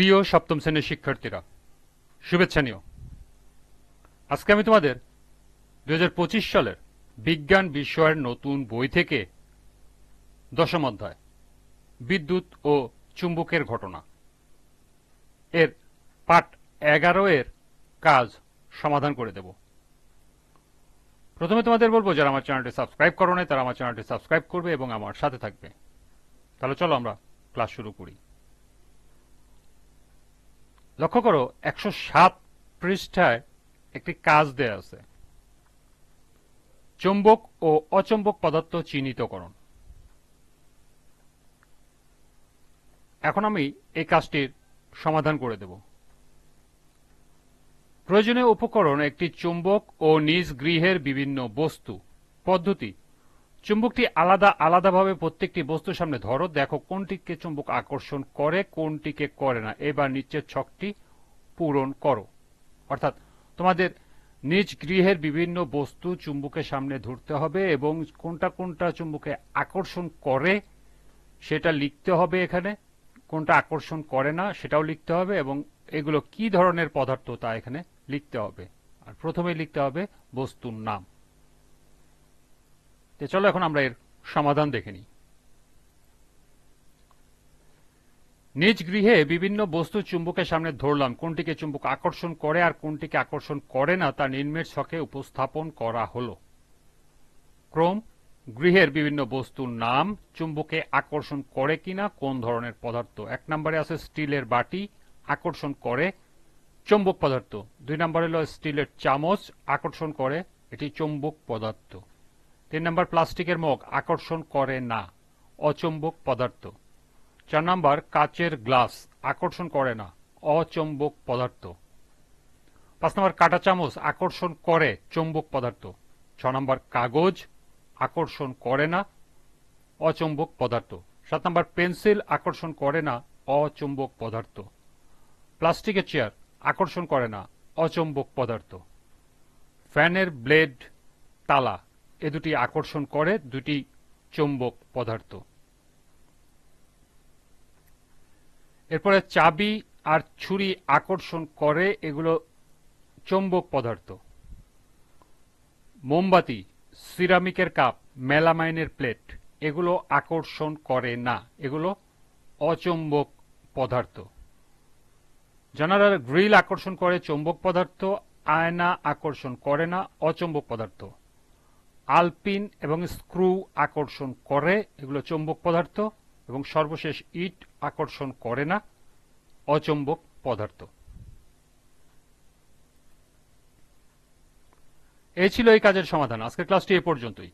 প্রিয় সপ্তম শ্রেণির শিক্ষার্থীরা, শুভেচ্ছা নিও। আজকে আমি তোমাদের দু হাজার পঁচিশ সালের বিজ্ঞান বিষয়ের নতুন বই থেকে দশম অধ্যায়, বিদ্যুৎ ও চুম্বকের ঘটনা। এর পাঠ এগারো এর কাজ সমাধান করে দেব। প্রথমে তোমাদের বলব, যারা আমার চ্যানেলটি সাবস্ক্রাইব করো নাই, তারা আমার চ্যানেলটি সাবস্ক্রাইব করবে এবং আমার সাথে থাকবে। তাহলে চলো আমরা ক্লাস শুরু করি। লক্ষ্য করো, একশো সাত পৃষ্ঠায় একটি কাজ দেয়া আছে। চুম্বক ও অচুম্বক পদার্থ চিহ্নিতকরণ। এখন আমি এই কাজটির সমাধান করে দেব। প্রয়োজনীয় উপকরণ একটি চুম্বক ও নিজ গৃহের বিভিন্ন বস্তু, পদ্ধতি চুম্বকটি আলাদা, আলাদাভাবে প্রত্যেকটি বস্তুর সামনে ধরো। দেখো কোনটিকে চুম্বক আকর্ষণ করে, কোনটিকে করে না। এবার নিচের ছকটি পূরণ করো। অর্থাৎ তোমাদের নিজ গৃহের বিভিন্ন বস্তু চুম্বকের সামনে ধরতে হবে এবং কোনটা কোনটা চুম্বকে আকর্ষণ করে সেটা লিখতে হবে এখানে। কোনটা আকর্ষণ করে না সেটাও লিখতে হবে এবং এগুলো কি ধরনের পদার্থ তা এখানে লিখতে হবে। আর প্রথমে লিখতে হবে বস্তুর নাম। তো চলো এখন আমরা এর সমাধান দেখে নিই। নিজ গৃহে বিভিন্ন বস্তু চুম্বকের সামনে ধরলাম, কোনটিকে চুম্বক আকর্ষণ করে আর কোনটিকে আকর্ষণ করে না, তা নিম্নের ছকে উপস্থাপন করা হলো। ক্রম, গৃহের বিভিন্ন বস্তুর নাম, চুম্বকে আকর্ষণ করে কিনা, কোন ধরনের পদার্থ। এক নম্বরে আছে স্টিলের বাটি, আকর্ষণ করে চুম্বক পদার্থ। দুই নম্বরে হলো স্টিলের চামচ, আকর্ষণ করে, এটি চুম্বক পদার্থ। তিন নম্বর প্লাস্টিকের মগ আকর্ষণ করে না। অচম্বক পদার্থ। চার নম্বর কাচের গ্লাস আকর্ষণ করে না। অচম্বক পদার্থ। পাঁচ নম্বর কাটা চামচ আকর্ষণ করে চুম্বক পদার্থ। ছ নম্বর কাগজ আকর্ষণ করে না। অচুম্বক পদার্থ। সাত নম্বর পেন্সিল আকর্ষণ করে না। অচুম্বক পদার্থ। প্লাস্টিকের চেয়ার আকর্ষণ করে না। অচুম্বক পদার্থ। ফ্যানের ব্লেড তালা এ দুটি আকর্ষণ করে দুটি চুম্বক পদার্থ। এরপরে চাবি আর ছুরি আকর্ষণ করে এগুলো চৌম্বক পদার্থ। মোমবাতি, সিরামিকের কাপ, মেলামাইনের প্লেট, এগুলো আকর্ষণ করে না, এগুলো অচৌম্বক পদার্থ। জানালার গ্রিল আকর্ষণ করে চৌম্বক পদার্থ, আয়না আকর্ষণ করে না, অচৌম্বক পদার্থ। আলপিন এবং স্ক্রু আকর্ষণ করে, এগুলো চৌম্বক পদার্থ, এবং সর্বশেষ ইট আকর্ষণ করে না, অচম্বক পদার্থ। এই ছিল এই কাজের সমাধান। আজকের ক্লাসটি এ পর্যন্তই।